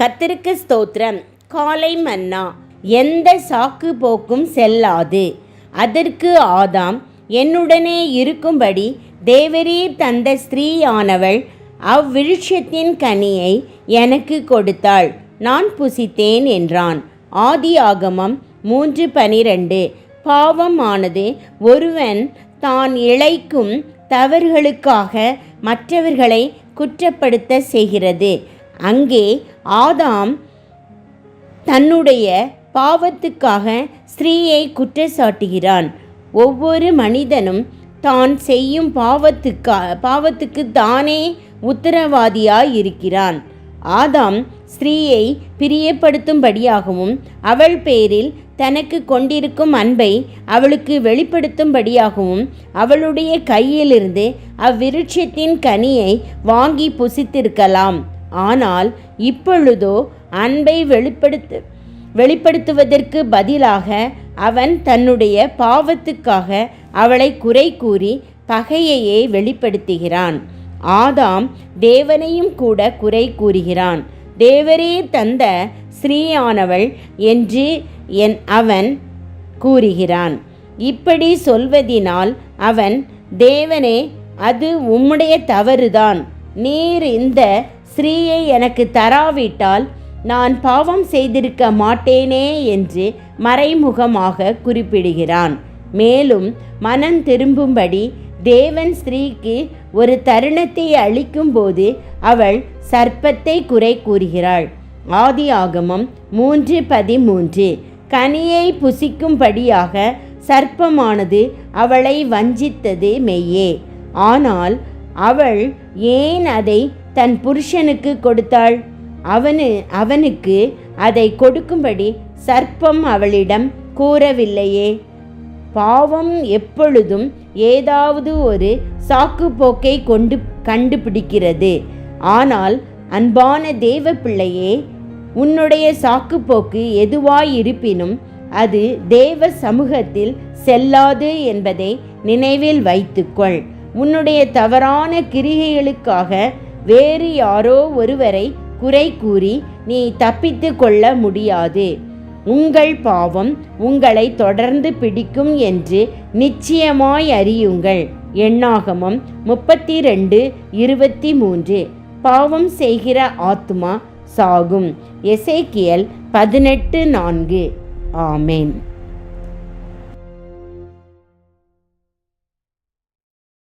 கத்திருக்கு ஸ்தோத்திரம். காலை மன்னா எந்த சாக்கு போக்கும் செல்லாது. அதற்கு ஆதாம் என்னுடனே இருக்கும்படி தேவரீர் தந்த ஸ்திரீயானவள் அவ்விருட்சத்தின் கனியை எனக்கு கொடுத்தாள். நான் புசித்தேன் என்றான். ஆதி ஆகமம் மூன்று பனிரெண்டு. பாவமானது ஒருவன் தான் இழைக்கும் தவறுகளுக்காக மற்றவர்களை குற்றப்படுத்த செய்கிறது. அங்கே ஆதாம் தன்னுடைய பாவத்துக்காக ஸ்திரீயை குற்றச்சாட்டுகிறான். ஒவ்வொரு மனிதனும் தான் செய்யும் பாவத்துக்கா பாவத்துக்கு தானே உத்தரவாதியாய் இருக்கிறான் ஆதாம் ஸ்திரீயை பிரியப்படுத்தும்படியாகவும் அவள் பேரில் தனக்கு கொண்டிருக்கும் அன்பை அவளுக்கு வெளிப்படுத்தும்படியாகவும் அவளுடைய கையிலிருந்து அவ்விருட்சத்தின் கனியை வாங்கி புசித்திருக்கலாம். ஆனால் இப்பொழுதோ அன்பை வெளிப்படுத்து வெளிப்படுத்துவதற்கு பதிலாக அவன் தன்னுடைய பாவத்துக்காக அவளை குறை கூறி பகையையே வெளிப்படுத்துகிறான். ஆதாம் தேவனையும் கூட குறை கூறுகிறான். தேவரே தந்த ஸ்ரீயானவள் என்று என் அவன் கூறுகிறான். இப்படி சொல்வதினால் அவன் தேவனே அது உம்முடைய தவறுதான். நீர் இந்த ஸ்ரீயை எனக்கு தராவிட்டால் நான் பாவம் செய்திருக்க மாட்டேனே என்று மறைமுகமாக குறிப்பிடுகிறான். மேலும் மனம் திரும்பும்படி தேவன் ஸ்திரீக்கு ஒரு தருணத்தை அளிக்கும்போது அவள் சர்ப்பத்தை குறை கூறுகிறாள். ஆதி ஆகமம் மூன்று பதிமூன்று. கனியை புசிக்கும்படியாக சர்ப்பமானது அவளை வஞ்சித்தது மெய்யே. ஆனால் அவள் ஏன் அதை தன் புருஷனுக்கு கொடுத்தாள். அவனு அவனுக்கு அதை கொடுக்கும்படி சர்ப்பம் அவளிடம் கூறவில்லையே. பாவம் எப்பொழுதும் ஏதாவது ஒரு சாக்குப்போக்கை கொண்டு கண்டுபிடிக்கிறது. ஆனால் அன்பான தேவ பிள்ளையே உன்னுடைய சாக்குப்போக்கு எதுவாயிருப்பினும் அது தேவ சமூகத்தில் செல்லாது என்பதை நினைவில் வைத்துக்கொள். உன்னுடைய தவறான கிரிகைகளுக்காக வேறு யாரோ ஒருவரை குறை கூறி நீ தப்பித்து கொள்ள முடியாது. உங்கள் பாவம் உங்களை தொடர்ந்து பிடிக்கும் என்று நிச்சயமாய் அறியுங்கள். எண்ணாகமம் முப்பத்தி ரெண்டு இருபத்தி மூன்று பாவம் செய்கிற ஆத்மா சாகும். எசைக்கியல் பதினெட்டு நான்கு. ஆமேன்.